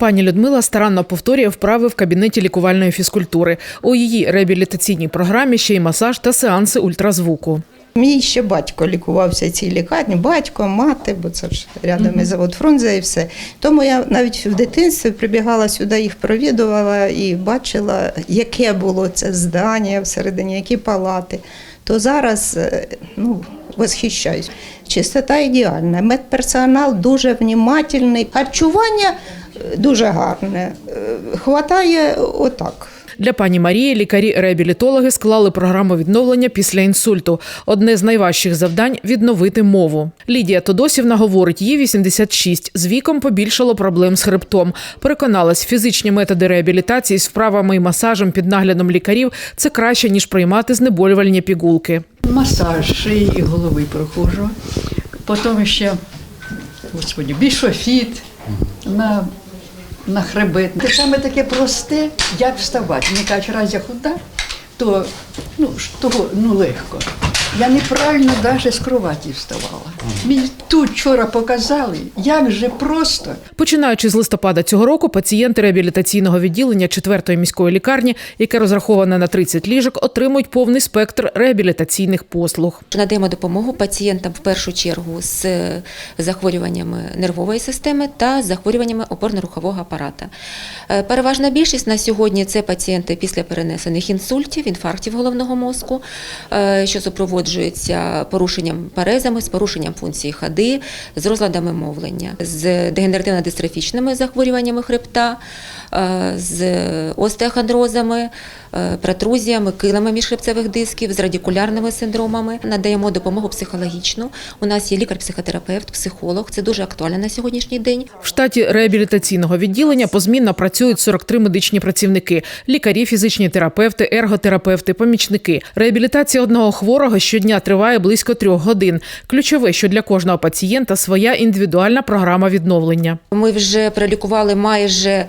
Пані Людмила старанно повторює вправи в кабінеті лікувальної фізкультури. У її реабілітаційній програмі ще й масаж та сеанси ультразвуку. Мій ще батько лікувався в цій лікарні, батько, мати, бо це ж рядом із завод Фрунзе і все. Тому я навіть в дитинстві прибігала сюди, їх провідувала і бачила, яке було це здання всередині, які палати. То зараз е, ну, восхищаюсь. Чистота ідеальна, медперсонал дуже внімательний, харчування е, дуже гарне. Е, Хватає отак. Для пані Марії лікарі-реабілітологи склали програму відновлення після інсульту. Одне з найважчих завдань відновити мову. Лідія Тодосівна говорить, їй 86. З віком побільшало проблем з хребтом. Переконалась, фізичні методи реабілітації з вправами і масажем під наглядом лікарів це краще ніж приймати знеболювальні пігулки. Масаж шиї і голови проходжу. Потім ще, господі, бішофіт на, на хребет. Те саме таке просте, як вставати. Мені кажуть, раз я худа, то ну, того ну, легко. Я неправильно навіть з кроваті вставала. Мені тут вчора показали, як же просто. Починаючи з листопада цього року, пацієнти реабілітаційного відділення 4-ї міської лікарні, яке розраховане на 30 ліжок, отримують повний спектр реабілітаційних послуг. Надаємо допомогу пацієнтам в першу чергу з захворюваннями нервової системи та захворюваннями опорно-рухового апарата. Е, Переважна більшість на сьогодні це пацієнти після перенесених інсультів, інфарктів головного мозку, е, що супроводжуються порушенням парезами, з порушенням функції ходи, з розладами мовлення, з дегенеративно-дистрофічними захворюваннями хребта, е, з остеохондрозами, е, протрузіями, килами міжхребцевих дисків, з радикулярними синдромами. Надаємо допомогу психологічну. У нас є лікар-психотерапевт, психолог. Це дуже актуально на сьогоднішній день. В штаті реабілітаційного відділення позмінно працюють 43 медичні працівники: лікарі, фізичні терапевти, ерготерапевти, помічники. Реабілітація одного хворого щодня триває близько трьох годин. Ключове, що для кожного пацієнта своя індивідуальна програма відновлення. Ми вже пролікували майже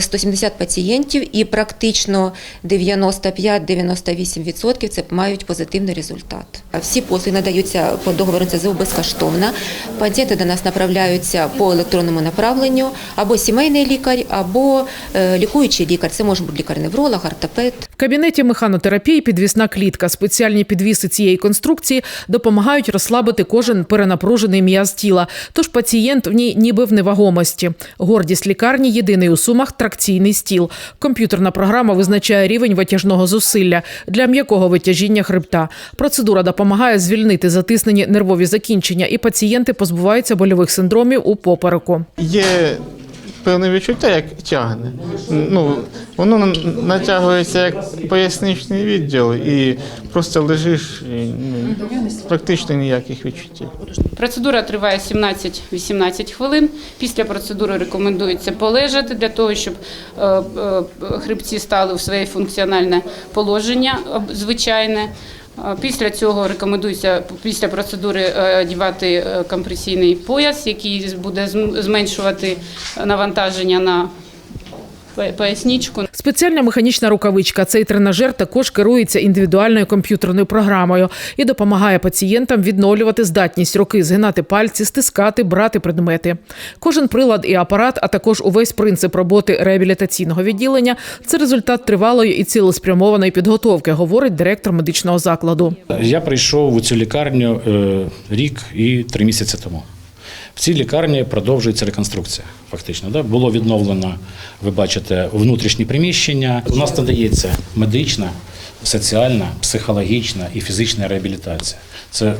170 пацієнтів, і практично 95-98% це мають позитивний результат. Всі послуги надаються по договору НСЗУ безкоштовно. Пацієнти до нас направляються по електронному направленню або сімейний лікар, або е, лікуючий лікар. Це може бути лікар-невролог, ортопед. В кабінеті механотерапії підвісна клітка. Спеціальні підвіси цієї конструкції допомагають розслабити кожен перенапружений м'яз тіла. Тож пацієнт в ній ніби в невагомості. Гордість лікарні єдиний у сумах тракційний стіл. Комп'ютерна програма визначає рівень витяжного зусилля для м'якого витяжіння хребта. Процедура допомагає звільнити затиснені нервові закінчення, і пацієнти позбуваються больових синдромів у попереку. Є певне відчуття, як тягне. Ну, воно натягується як поясничний відділ, і просто лежиш, і, ну, практично ніяких відчуттів. Процедура триває 17-18 хвилин. Після процедури рекомендується полежати для того, щоб е, е, хребці стали в своє функціональне положення звичайне. Е, Після цього рекомендується після процедури е, одягати е, компресійний пояс, який буде зменшувати навантаження на поясничку. Спеціальна механічна рукавичка. Цей тренажер також керується індивідуальною комп'ютерною програмою і допомагає пацієнтам відновлювати здатність руки, згинати пальці, стискати, брати предмети. Кожен прилад і апарат, а також увесь принцип роботи реабілітаційного відділення це результат тривалої і цілеспрямованої підготовки, говорить директор медичного закладу. Я прийшов у цю лікарню е, рік і три місяці тому. В цій лікарні продовжується реконструкція. Фактично, да? було відновлено, ви бачите, внутрішні приміщення. У нас надається медична, соціальна, психологічна і фізична реабілітація. Це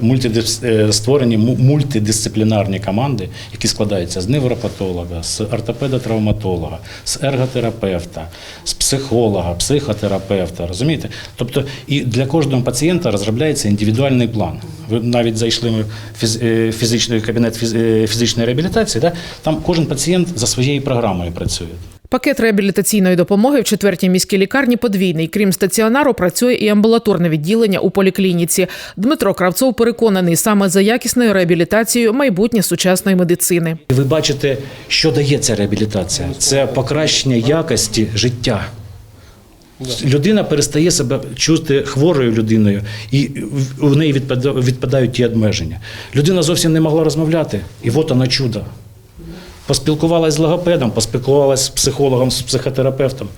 е, створені мультидисциплінарні команди, які складаються з невропатолога, з ортопеда-травматолога, з ерготерапевта, з психолога, психотерапевта. Розумієте? Тобто, і для кожного пацієнта розробляється індивідуальний план. Ви навіть зайшли в е, фізичний кабінет е, фізичної реабілітації, да? там кожен пацієнт за своєю програмою працює. Пакет реабілітаційної допомоги в четвертій міській лікарні подвійний. Крім стаціонару, працює і амбулаторне відділення у поліклініці. Дмитро Кравцов переконаний, саме за якісною реабілітацією майбутнє сучасної медицини. Ви бачите, що дає ця реабілітація? Це покращення якості життя. Людина перестає себе чути хворою людиною, і в- неї відпадають ті обмеження. Людина зовсім не могла розмовляти, і от вона чудо. Поспілкувалась з логопедом, поспілкувалася з психологом, з психотерапевтом.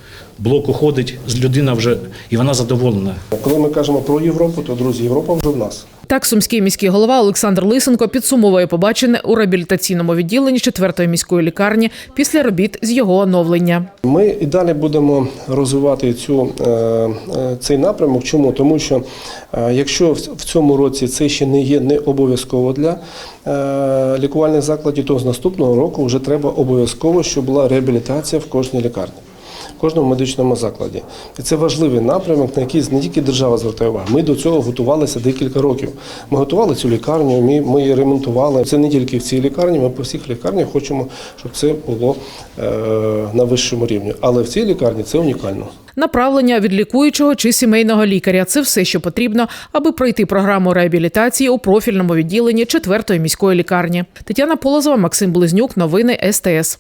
Блок уходить, з людина вже і вона задоволена. Коли ми кажемо про Європу, то друзі, Європа вже в нас. Так, сумський міський голова Олександр Лисенко підсумовує побачене у реабілітаційному відділенні четвертої міської лікарні після робіт з його оновлення. Ми і далі будемо розвивати цю, е, е, цей напрямок. Чому? Тому що е, якщо в цьому році це ще не є не обов'язково для лікувальних закладів, то з наступного року вже треба обов'язково, щоб була реабілітація в кожній лікарні. Кожному медичному закладі. І це важливий напрямок, на який не тільки держава звертає увагу. Ми до цього готувалися декілька років. Ми готували цю лікарню, ми, ми її ремонтували. Це не тільки в цій лікарні, ми по всіх лікарнях хочемо, щоб це було е, на вищому рівні. Але в цій лікарні це унікально. Направлення від лікуючого чи сімейного лікаря це все, що потрібно, аби пройти програму реабілітації у профільному відділенні четвертої міської лікарні. Тетяна Полозова, Максим Близнюк. Новини СТС.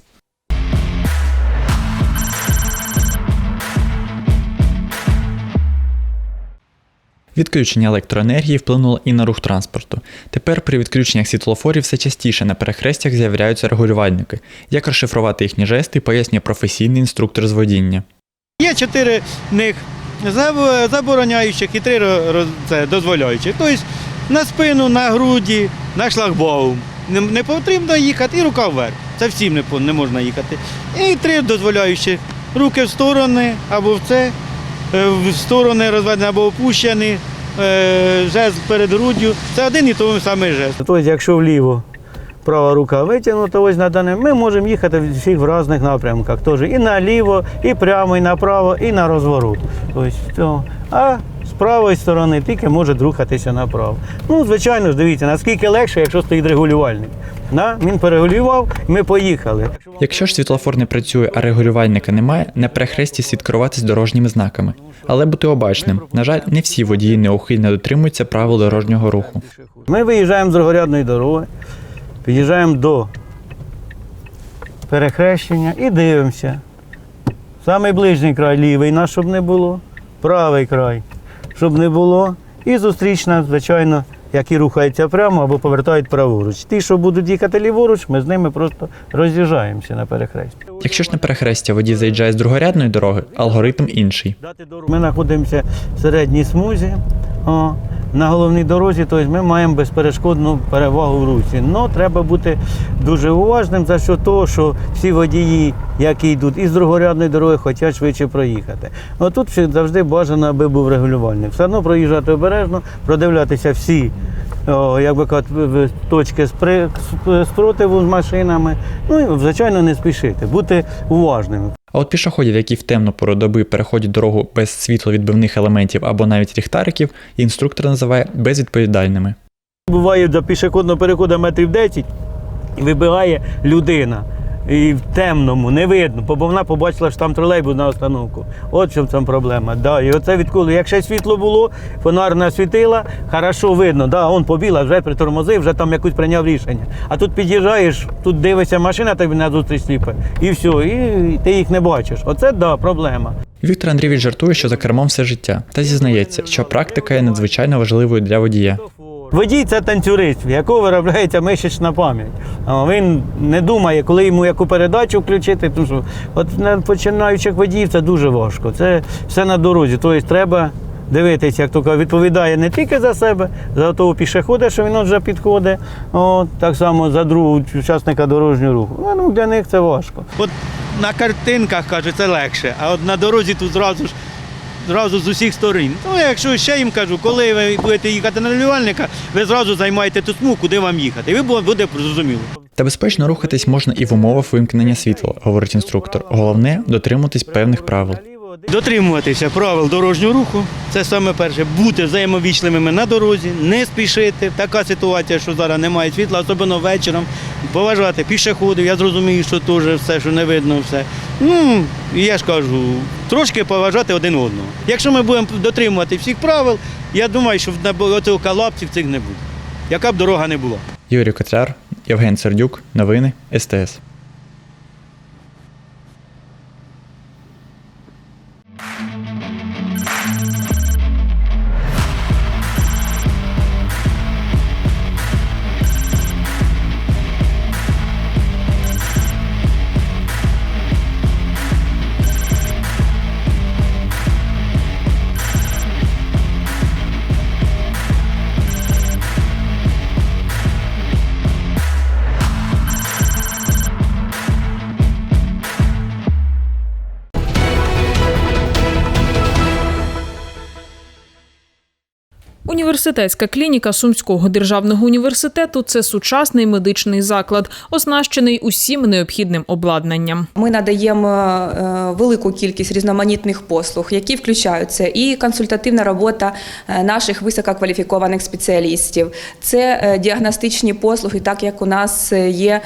Відключення електроенергії вплинуло і на рух транспорту. Тепер при відключеннях світлофорів все частіше на перехрестях з'являються регулювальники. Як розшифрувати їхні жести, пояснює професійний інструктор з водіння. Є чотири них забороняючих і три це, дозволяючих. Тобто на спину, на груді, на шлагбаум. Не, потрібно їхати і рука вверх. Це всім не, не можна їхати. І три дозволяючих. Руки в сторони або в це, в сторони розведені або опущені, е, жест перед груддю. Це один і той самий жест. Тобто, якщо вліво права рука витягнута, ось на дане, ми можемо їхати всіх в різних напрямках. Теж і наліво, і прямо, і направо, і на розворот. Ось, то. А з правої сторони тільки може рухатися направо. Ну, звичайно ж, дивіться, наскільки легше, якщо стоїть регулювальник. Да? Він перегулював, ми поїхали. Якщо ж світлофор не працює, а регулювальника немає, на перехресті слід керуватись дорожніми знаками. Але бути обачним. На жаль, не всі водії неухильно дотримуються правил дорожнього руху. Ми виїжджаємо з другорядної дороги, під'їжджаємо до перехрещення і дивимося. Самий ближній край лівий наш, щоб не було, правий край, щоб не було. І зустрічна, звичайно, які рухаються прямо або повертають праворуч. Ті, що будуть їхати ліворуч, ми з ними просто роз'їжджаємося на перехресті. Якщо ж на перехрестя водій заїжджає з другорядної дороги, алгоритм інший. Ми знаходимося в середній смузі. О, на головній дорозі, тобто ми маємо безперешкодну перевагу в русі. Але треба бути дуже уважним за що того, що всі водії, які йдуть із другорядної дороги, хочуть швидше проїхати. Ну тут завжди бажано, аби був регулювальник. Все одно проїжджати обережно, продивлятися всі. О, як би кажуть, точки спротиву з машинами. Ну і звичайно не спішити, бути уважними. А от пішоходів, які в темну пору доби переходять дорогу без світловідбивних елементів або навіть ліхтариків, інструктор називає безвідповідальними. Буває до пішохідного переходу метрів 10 і вибігає людина. І в темному, не видно, бо вона побачила, що там тролейбус на остановку. От в чому там проблема. Да, і оце відколи. Якщо світло було, фонарна світила, хорошо видно, да, он побіла, вже притормозив, вже там якусь прийняв рішення. А тут під'їжджаєш, тут дивишся машина, тобі назустріч сліпе, і все, і ти їх не бачиш. Оце да, проблема. Віктор Андрійович жартує, що за кермом все життя, та зізнається, що практика є надзвичайно важливою для водія. Водій це танцюрист, в якого виробляється мишечна пам'ять. Він не думає, коли йому яку передачу включити. Тому що от на починаючих водіїв це дуже важко. Це все на дорозі. Тобто треба дивитися, як то відповідає не тільки за себе, за того пішохода, що він вже підходить, от, так само за другого учасника дорожнього руху. Ну, Ну, для них це важко. От на картинках каже, це легше, а от на дорозі тут зразу ж зразу з усіх сторін. Ну, якщо ще їм кажу, коли ви будете їхати на регулювальника, ви зразу займаєте ту смугу, куди вам їхати. І ви бу- буде зрозуміло. Та безпечно рухатись можна і в умовах вимкнення світла, говорить інструктор. Головне дотримуватись певних правил. Дотримуватися правил дорожнього руху. Це саме перше. Бути взаємовічливими на дорозі, не спішити. Така ситуація, що зараз немає світла, особливо вечором. Поважати пішоходів. Я зрозумію, що теж все, що не видно, все. Ну, я ж кажу, трошки поважати один одного. Якщо ми будемо дотримувати всіх правил, я думаю, що цього колапсів цих не буде. Яка б дорога не була. Юрій Котляр, Євген Сердюк, новини СТС. Університетська клініка Сумського державного університету це сучасний медичний заклад, оснащений усім необхідним обладнанням. Ми надаємо е, велику кількість різноманітних послуг, які включаються і консультативна робота е, наших висококваліфікованих спеціалістів. Це е, діагностичні послуги, так як у нас є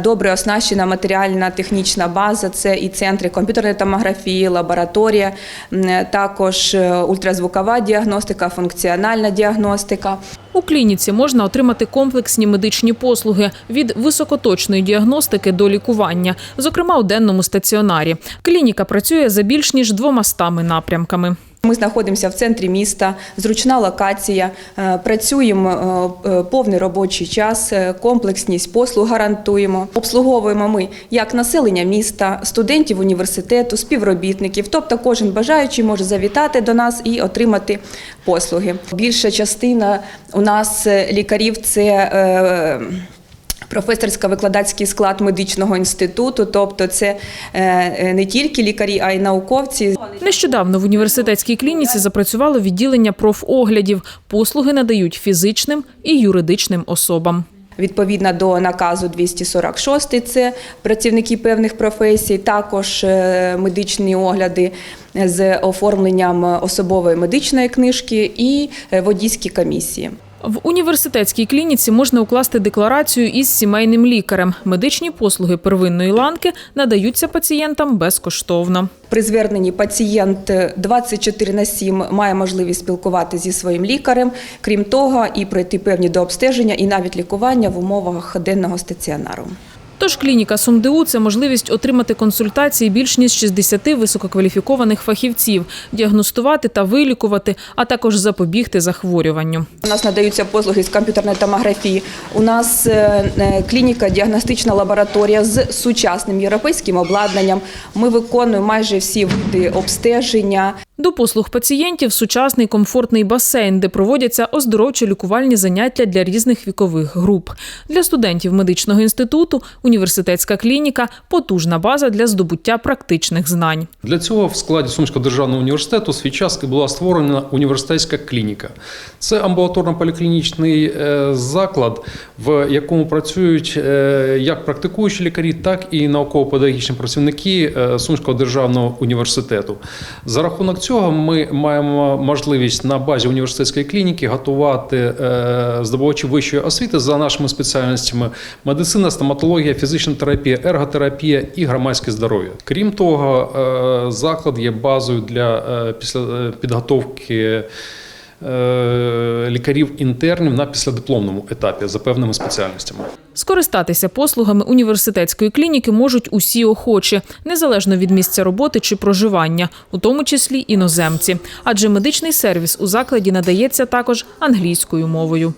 добре оснащена матеріальна технічна база. Це і центри комп'ютерної томографії, лабораторія, також ультразвукова діагностика, функціональна діагностика. У клініці можна отримати комплексні медичні послуги від високоточної діагностики до лікування, зокрема у денному стаціонарі. Клініка працює за більш ніж двома стами напрямками. Ми знаходимося в центрі міста, зручна локація, е, працюємо е, е, повний робочий час, комплексність послуг гарантуємо. Обслуговуємо ми як населення міста, студентів університету, співробітників. Тобто кожен бажаючий може завітати до нас і отримати послуги. Більша частина у нас лікарів це. Професорсько-викладацький склад медичного інституту, тобто це не тільки лікарі, а й науковці. Нещодавно в університетській клініці запрацювало відділення профоглядів. Послуги надають фізичним і юридичним особам. Відповідно до наказу 246, це працівники певних професій, також е, медичні огляди з оформленням особової медичної книжки і е, водійські комісії. В університетській клініці можна укласти декларацію із сімейним лікарем. Медичні послуги первинної ланки надаються пацієнтам безкоштовно. При зверненні пацієнт 24 на 7 має можливість спілкувати зі своїм лікарем, крім того, і пройти певні дообстеження і навіть лікування в умовах денного стаціонару. Тож клініка СумДУ – це можливість отримати консультації більш ніж 60 висококваліфікованих фахівців, діагностувати та вилікувати, а також запобігти захворюванню. У нас надаються послуги з комп'ютерної томографії. У нас е, е, клініка, діагностична лабораторія з сучасним європейським обладнанням. Ми виконуємо майже всі види обстеження. До послуг пацієнтів сучасний комфортний басейн, де проводяться оздоровчо-лікувальні заняття для різних вікових груп. Для студентів медичного інституту університетська клініка потужна база для здобуття практичних знань. Для цього в складі Сумського державного університету свій час була створена університетська клініка. Це амбулаторно-поліклінічний е, заклад, в якому працюють е, як практикуючі лікарі, так і науково-педагогічні працівники е, Сумського державного університету. За рахунок цього ми маємо можливість на базі університетської клініки готувати е, здобувачів вищої освіти за нашими спеціальностями медицина, стоматологія, фізична терапія, ерготерапія і громадське здоров'я. Крім того, е, заклад є базою для е, після підготовки. Е, Лікарів-інтернів на післядипломному етапі за певними спеціальностями. Скористатися послугами університетської клініки можуть усі охочі, незалежно від місця роботи чи проживання, у тому числі іноземці. Адже медичний сервіс у закладі надається також англійською мовою.